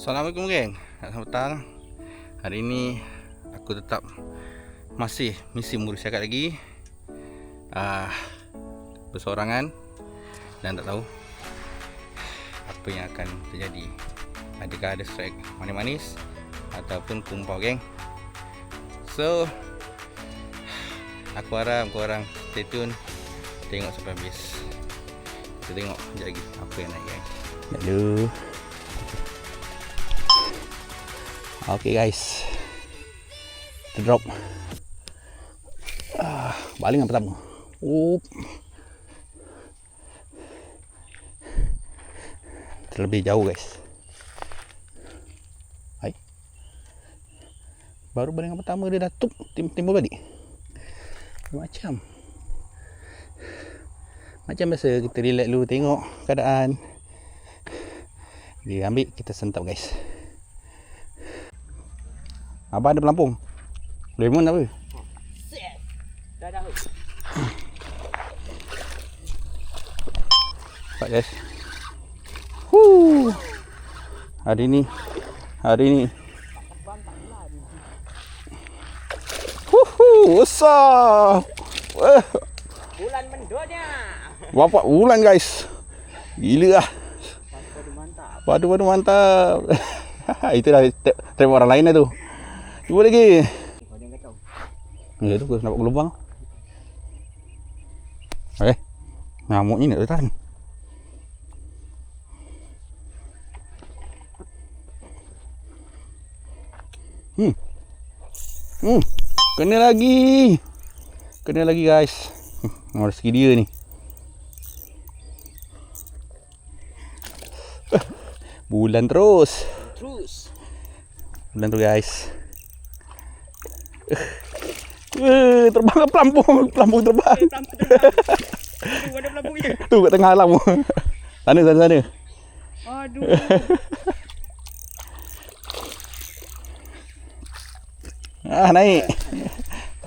Assalamualaikum geng. Selamat petang Hari ini Aku tetap Masih Misi mengurus cakap lagi. Ah, Bersorangan Dan tak tahu Apa yang akan terjadi. Adakah ada strike manis-manis Ataupun kumpau geng? So Aku harap korang stay tune. Tengok sampai habis. Kita tengok sekejap lagi Apa yang naik geng. Aduh Okay guys. Kita drop. Ah, Baling yang pertama. Oop. Terlebih jauh guys. Hai. Baru baling yang pertama dia dah tim Timbul balik. Macam. Macam biasa kita relax dulu tengok keadaan. Dia ambil kita sentap guys Abang ada pelampung. Lemon apa? Dah dah. Pak guys. Hu. Hari ni hari ni. Huhu, besar. Wah, Bulan mendonya. bapak bulan guys. Gila lah. Padu mantap. Padu padu mantap. Itu dah tip orang lain dah tu. Cuba lagi. Ya tu aku nampak gelubang. Eh. Ngamuk ni nak tahan. Hmm. Hmm. Kena lagi. Kena lagi guys. Hmm, rezeki dia ni. Bulan terus. Terus. Bulan tu guys. Eh, terbang ke pelampung, pelampung terbang. Pelampung terbang. Aduh, ada pelampungnya. Tu kat tengah alam. Sana sana sana. Aduh. Ah naik.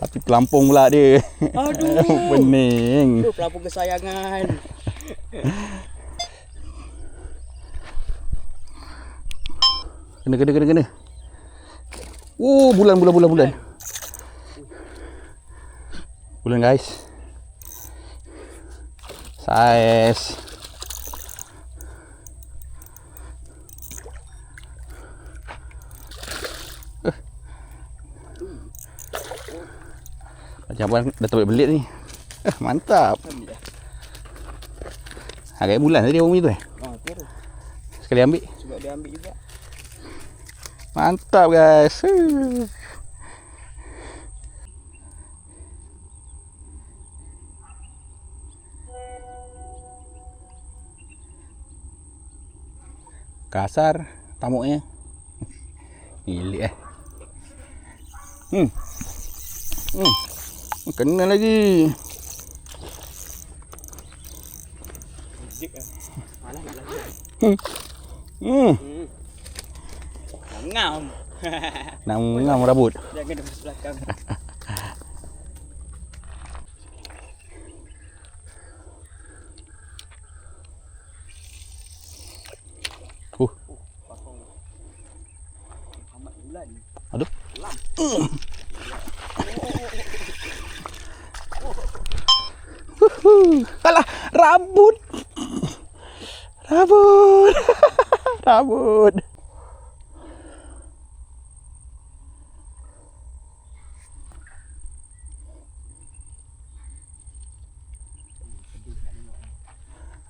Tapi pelampung pula dia. Aduh. Pening. Aduh, pelampung kesayangan. Kena kena kena kena. Oh, bulan bulan bulan bulan. Bulan guys. Saiz. Eh. Macam abang dah terbit belit ni. Eh, mantap. Agak bulan tadi abang punya tu eh. Oh, terus. Sekali ambil. Cuba dia ambil juga. Mantap guys. Uh. Kasar tamuknya. Gila eh. Hmm. Hmm. Kena lagi. Zik ah. Mana nak lagi? Hmm. Hmm. Ngam. Nak ngam rambut. Jangan depan belakang. Uh. Pakong. Amat bulan. Aduh. Alah, rambut. Rambut. rambut.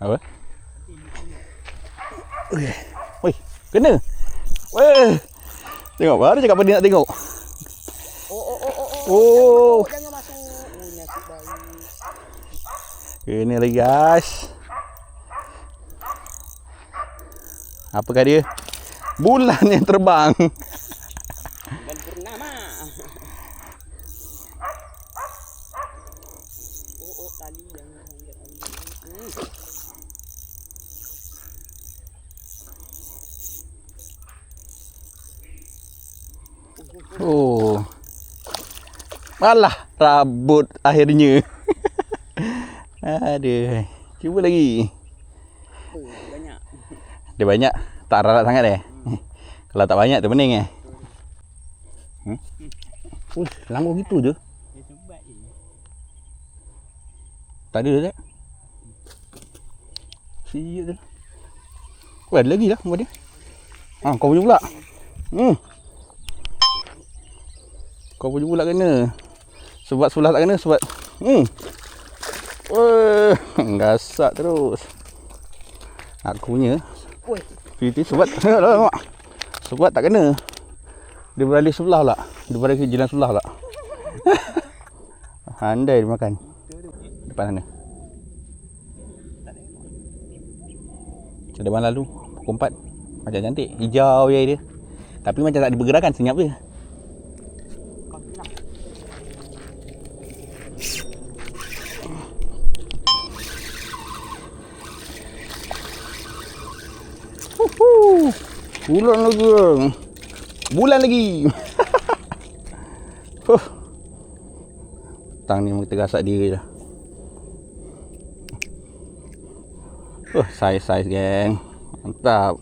Apa? Ui, kena. Weh. Tengok baru cakap apa dia nak tengok. Oh. Jangan masuk. Oh, nasib baik. Kena lagi guys. Apakah dia? Bulan yang terbang. Dan purnama. Oh, oh, tali yang yang tali. Hmm. Oh. Alah, rambut akhirnya. Aduh. Cuba lagi. Oh, banyak. Dia banyak tak rarat sangat eh. Kalau tak banyak tu pening eh. Hmm? Uish, langgur gitu je. Tak ada tak? Siap tu. Oh, ada lagi lah buat dia. Ha, kau punya pula. Hmm. Kau punya pula kena. Sebab sebelah tak kena sebab hmm. Weh, gasak terus. Aku punya Oi. Fiti sebab tengok. Sebab tak kena. Dia beralih sebelah pula. Dia beralih ke jalan sebelah pula. Handai dia makan. Depan sana. Depan lalu. Pukul 4. Macam cantik. Hijau je dia. Tapi macam tak ada pergerakan. Senyap je. Kau tenang. Huhu. Bulan lagi. Bulan lagi. Huh. Tang ni memang tergasak diri dah. Uh, saiz-saiz geng. Mantap.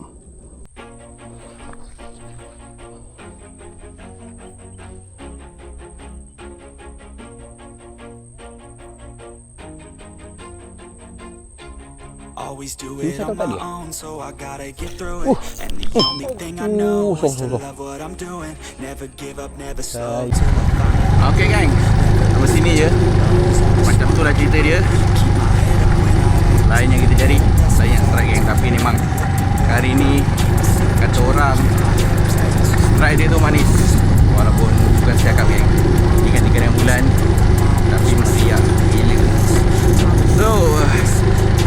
Always do Ini it on my own, so I gotta get through it. And the only thing I know is to love what I'm doing. Never give up, never Sai. slow till I find Okey gang. Sampai sini je. Macam tu lah cerita dia. Lain yang kita cari, lain yang strike gang. Tapi memang hari ni kata orang strike dia tu manis. Walaupun bukan gang. Ingat tiga yang bulan tapi mesti ya gila. So,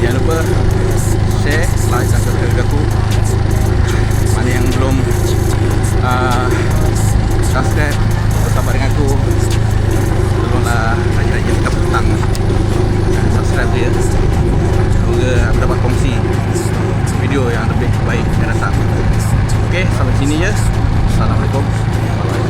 jangan lupa share, like dan subscribe aku. Mana yang belum uh, subscribe bersama dengan aku. Tolonglah rajin-rajin tekan petang. Dan subscribe dia. Semoga aku dapat kongsi video yang lebih baik yang datang ok sampai sini je. Assalamualaikum. Bye-bye.